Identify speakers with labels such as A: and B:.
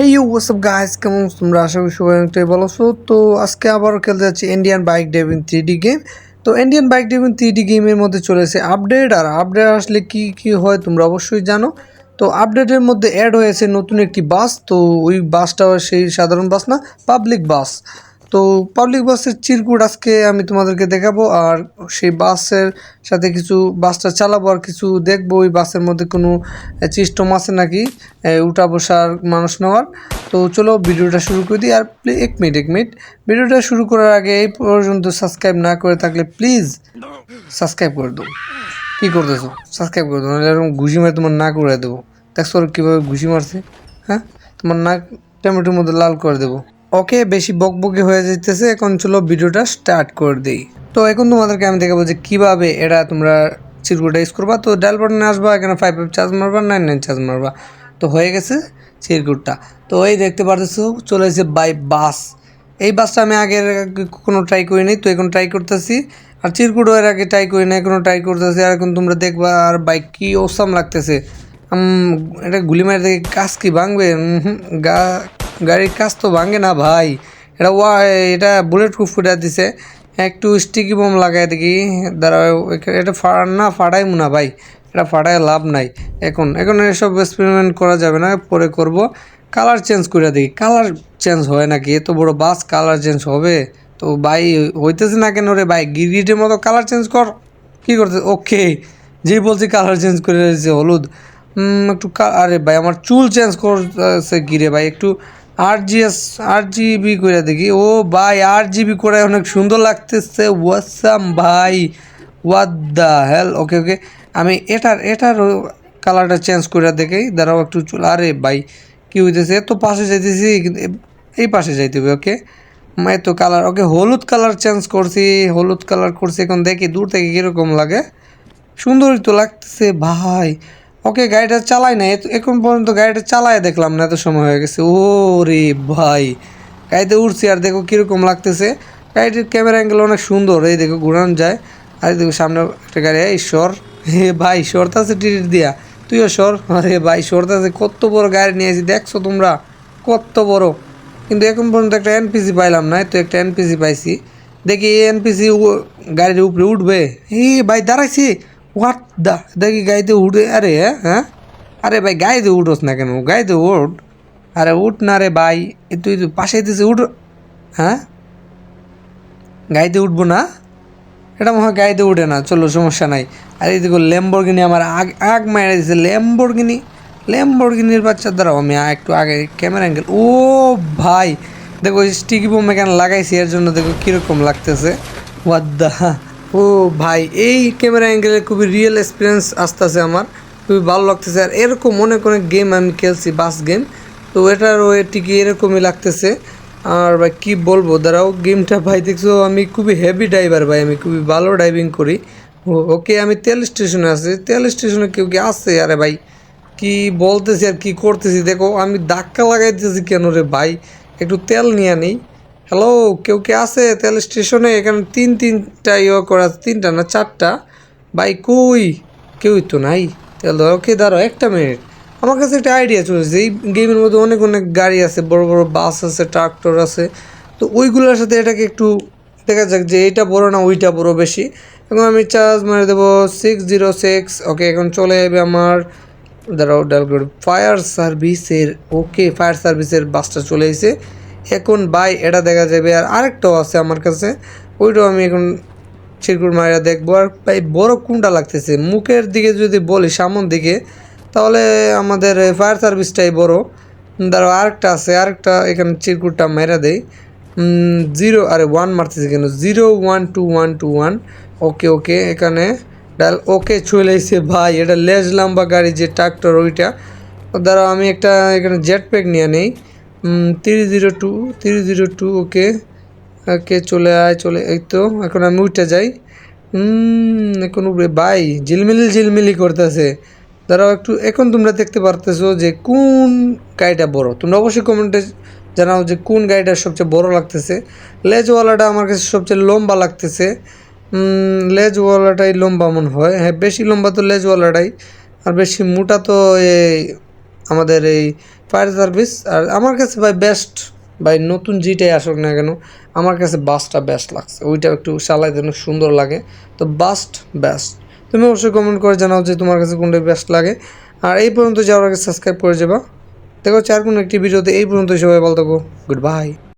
A: You WhatsApp guys কেমন তোমরা? আশা করি সবাই অনেকটাই ভালো সো তো আজকে আবারও খেলতে যাচ্ছি Indian bike driving three D game তো Indian bike driving three D গেমের মধ্যে চলেছে আপডেট আর আপডেট আসলে কি কি হয় তোমরা অবশ্যই জানো। তো আপডেটের মধ্যে অ্যাড হয়েছে নতুন একটি বাস তো ওই বাসটা সেই সাধারণ বাস না পাবলিক বাস তো পাবলিক বাসের চিরকুট আজকে আমি তোমাদেরকে দেখাবো, আর সেই বাসের সাথে কিছু বাসটা চালাবো আর কিছু দেখব। ওই বাসের মধ্যে কোনো সিস্টেম আছে নাকি? উঠা বসার মানুষ নেওয়ার। তো চলো ভিডিওটা শুরু করে দিই, আর এক মিনিট এক মিনিট ভিডিওটা শুরু করার আগে এই পর্যন্ত সাবস্ক্রাইব না করে থাকলে প্লিজ সাবস্ক্রাইব করে দেবো কী করতেছো? সাবস্ক্রাইব করে দেবো নাহলে এরকম ঘুষি মারে তোমার নাক উড়ে দেবো। দেখছ কীভাবে ঘুষি মারছে? হ্যাঁ? তোমার নাক টমেটোর মধ্যে লাল করে দেবো। ওকে বেশি বকবকি হয়ে যাইতেছে, এখন চলো ভিডিওটা স্টার্ট করে দিই। তো এখন তোমাদেরকে আমি দেখাবো যে কীভাবে এটা তোমরা চিরকুটটা ইউজ করবা। তো ডায়াল বাটনে আসবা, এখানে ফাইভ ফাইভ চার্জ মারবা নাইন নাইন চার্জ মারবা। তো হয়ে গেছে চিরকুটটা তো এই দেখতে পারতেছো, চলে এসেছে বাই বাস এই বাসটা আমি আগের কোনো ট্রাই করিনি তো এখন ট্রাই করতেছি। আর চিরকুটও এর আগে ট্রাই করি না এখনও ট্রাই করতেছি। আর এখন তোমরা দেখবা, আর বাইক কি ওসাম লাগতেছে। এটা গুলি মারি দেখে গাছ কি ভাঙবে? গা- গাড়ির কাজ তো ভাঙে না ভাই। এটা ওয়া এটা বুলেট প্রুফ ফুটা দিছে। একটু স্টিকি বোম লাগাই দেখি। দাঁড়া এটা না ফাড়াই না ভাই। এটা ফাড়ায় লাভ নাই। এখন এখন এসব এক্সপেরিমেন্ট করা যাবে না, পরে করব। কালার চেঞ্জ করে দেখি। কালার চেঞ্জ হয় নাকি? এত বড় বাস কালার চেঞ্জ হবে? তো ভাই, হইতেছে না কেন রে ভাই? গিরগিটের মতো কালার চেঞ্জ কর। কী করতে ওকে যেই বলছি কালার চেঞ্জ করে হলুদ। একটু আরে ভাই, আমার চুল চেঞ্জ করছে গিরে ভাই? একটু আট জিএস আট জিবি করে দেখি। ও ভাই আট জিবি করে অনেক সুন্দর লাগতেছে। ওয়াসাম ভাই? ওয়াট দ্য হেল ওকে ওকে আমি এটার এটার কালারটা চেঞ্জ করে দেখি। দাঁড়াও একটু চুল আরে ভাই, কী হইতেছে? এত পাশে যাইতেছি কিন্তু এই পাশে যাইতে হবে ওকে এত কালার ওকে হলুদ কালার চেঞ্জ করছি, হলুদ কালার করছি। এখন দেখি দূর থেকে কীরকম লাগে। সুন্দরই তো লাগতেছে ভাই। ওকে গাড়িটা চালাই না এখন পর্যন্ত গাড়িটা চালায় দেখলাম না, এত সময় হয়ে গেছে। ও রে ভাই, গাড়িতে উঠছি আর দেখো কীরকম লাগতেছে। গাড়িটির ক্যামেরা অ্যাঙ্গেল অনেক সুন্দর, এই দেখো ঘুরানো যায়। আর দেখো সামনে একটা গাড়ি, এই সর। হে ভাই সরতাছে টিকিট দিয়া। তুইও সর। আরে ভাই সরতাছে কত বড় গাড়ি নিয়েছি দেখছ তোমরা? কত বড়। কিন্তু এখন পর্যন্ত একটা এনপিসি পাইলাম না, তো একটা এনপিসি পাইছি। দেখি এই এনপিসি গাড়ির উপরে উঠবে। হে ভাই, দাঁড়াইছি। হোয়াট দা দেখি গাইতে উঠে আরে হ্যাঁ হ্যাঁ? আরে ভাই গাড়িতে উঠোস না কেন? গাড়িতে উঠ আরে উঠ না রে ভাই তুই তো পাশে দিছে উঠ। হ্যাঁ? গাইতে উঠবো না? এটা মনে হয় গাড়িতে উঠে না, চলো সমস্যা নাই। আর এই দেখো ল্যাম্বরগিনি আমার আগ আগ মেরে দিছে ল্যাম্বরগিনি ল্যাম্বরগিনির বাচ্চার দ্বারা আমি একটু আগে ক্যামেরা অ্যাঙ্গেল ও ভাই, দেখো স্টিকি বোম এখানে লাগাইছি, এর জন্য দেখো কীরকম লাগতেছে। ওয়াদ্দা ও ভাই, এই ক্যামেরা অ্যাঙ্গেলে খুবই রিয়েল এক্সপিরিয়েন্স আসতেছে আমার, খুবই ভালো লাগতেছে। আর এরকম অনেক অনেক গেম আমি খেলছি বাস গেম তো এটারও টিকি এরকমই লাগতেছে। আর ভাই, কী বলব, দাঁড়াও গেমটা ভাই, দেখছ, আমি খুবই হেভি ড্রাইভার ভাই, আমি খুবই ভালো ড্রাইভিং করি। ওকে আমি তেল স্টেশনে আছি। তেল স্টেশনে কেউ কি আসছে আরে ভাই, কি বলতেছি আর কি করতেছি? দেখো, আমি ধাক্কা লাগাইতেছি কেন রে ভাই? একটু তেল নিয়ে নেই হ্যালো কেউ কে আছে? তেল স্টেশনে এখানে তিন তিনটা ইয়ে করা তিনটা না চারটা? বাই কই? কেউই তো নাই। তেল দাও ওকে দাঁড়াও একটা মিনিট আমার কাছে একটা আইডিয়া চলেছে এই গেমের মধ্যে অনেক অনেক গাড়ি আছে, বড় বড় বাস আছে ট্রাক্টর আছে। তো ওইগুলোর সাথে এটাকে একটু দেখা যাক যে এইটা বড় না ওইটা বড় বেশি। এখন আমি চার্জ মারে দেবো সিক্স জিরো সিক্স ওকে এখন চলে যাবে আমার, দাঁড়াও ডাল ফায়ার সার্ভিসের ওকে ফায়ার সার্ভিসের বাসটা চলে এসে এখন বাই এটা দেখা যাবে আর আরেকটাও আছে আমার কাছে। ওইটাও আমি এখন চিরকুট মারিয়া দেখব। আর ভাই বড় কোনটা লাগতেছে? মুখের দিকে যদি বলি সামন দিকে, তাহলে আমাদের ফায়ার সার্ভিসটাই বড়। ধরো আরেকটা আছে, আরেকটা এখানে চিরকুটটা মেরা দেই। জিরো, আরে ওয়ান মারতেছে কেন? Zero one two one two one okay okay, এখানে ডাল, ওকে চলে ভাই। এটা লেজ লম্বা গাড়ি যে ট্রাক্টর, ওইটা। দাঁড়াও, আমি একটা এখানে জেট প্যাক নিয়ে নেই। Three zero two three zero two, okay okay, চলে আয়, চলে, এই তো, এখন আমি উঠে যাই। এখন উপরে বাই ঝিলমিলি ঝিলমিলি করতেছে। দাঁড়াও একটু, এখন তোমরা দেখতে পারতেছো যে কোন গাড়িটা বড়। তোমরা অবশ্যই কমেন্টে জানাও যে কোন গাড়িটা সবচেয়ে বড় লাগতেছে। লেজওয়ালাটা আমার কাছে সবচেয়ে লম্বা লাগতেছে। লেজওয়ালাটাই লম্বা মনে হয়। হ্যাঁ বেশি লম্বা তো লেজওয়ালাটাই, আর বেশি মোটা তো এই আমাদের এই ফায়ার সার্ভিস, আর আমার কাছে ভাই বেস্ট ভাই নতুন যেটাই আসুক না কেন, আমার কাছে বাসটা বেস্ট লাগছে। ওইটা একটু সালাই যেন সুন্দর লাগে। তো বাস্ট বেস্ট তুমি অবশ্যই কমেন্ট করে জানাও যে তোমার কাছে কোনটাই বেস্ট লাগে। আর এই পর্যন্ত যাওয়ার আগে সাবস্ক্রাইব করে যাবা। দেখো চার কোনো একটি ভিডিওতে এই পর্যন্ত সবাই বলতে গুড বাই